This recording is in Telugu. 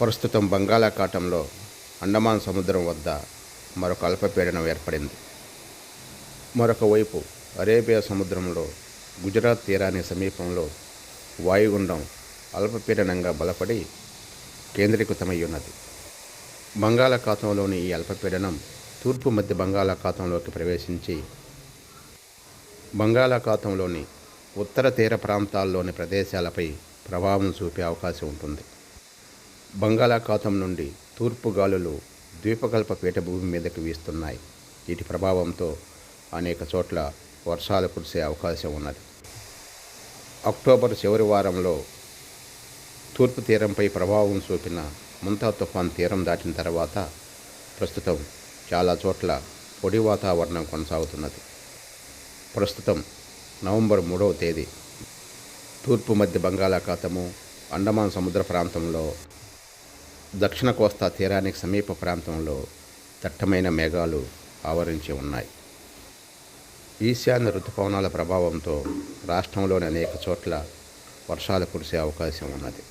ప్రస్తుతం బంగాళాఖాతంలో అండమాన్ సముద్రం వద్ద మరొక అల్పపీడనం ఏర్పడింది. మరొక వైపు అరేబియా సముద్రంలో గుజరాత్ తీరాన్ని సమీపంలో వాయుగుండం అల్పపీడనంగా బలపడి కేంద్రీకృతమై ఉన్నది బంగాళాఖాతంలోని ఈ అల్పపీడనం తూర్పు మధ్య బంగాళాఖాతంలోకి ప్రవేశించి బంగాళాఖాతంలోని ఉత్తర తీర ప్రాంతాల్లోని ప్రదేశాలపై ప్రభావం చూపే అవకాశం ఉంటుంది. బంగాళాఖాతం నుండి తూర్పు గాలులు ద్వీపకల్ప పీఠభూమి మీదకి వీస్తున్నాయి. వీటి ప్రభావంతో అనేక చోట్ల వర్షాలు కురిసే అవకాశం ఉన్నది. అక్టోబర్ చివరి వారంలో తూర్పు తీరంపై ప్రభావం చూపిన ముంతా తుఫాన్ తీరం దాటిన తర్వాత ప్రస్తుతం చాలా చోట్ల పొడి వాతావరణం కొనసాగుతున్నది. ప్రస్తుతం నవంబర్ మూడవ తేదీ. తూర్పు మధ్య బంగాళాఖాతము అండమాన్ సముద్ర ప్రాంతంలో దక్షిణ కోస్తా తీరానికి సమీప ప్రాంతంలో దట్టమైన మేఘాలు ఆవరించి ఉన్నాయి. ఈశాన్య ఋతుపవనాల ప్రభావంతో రాష్ట్రంలోని అనేక చోట్ల వర్షాలు కురిసే అవకాశం ఉన్నది.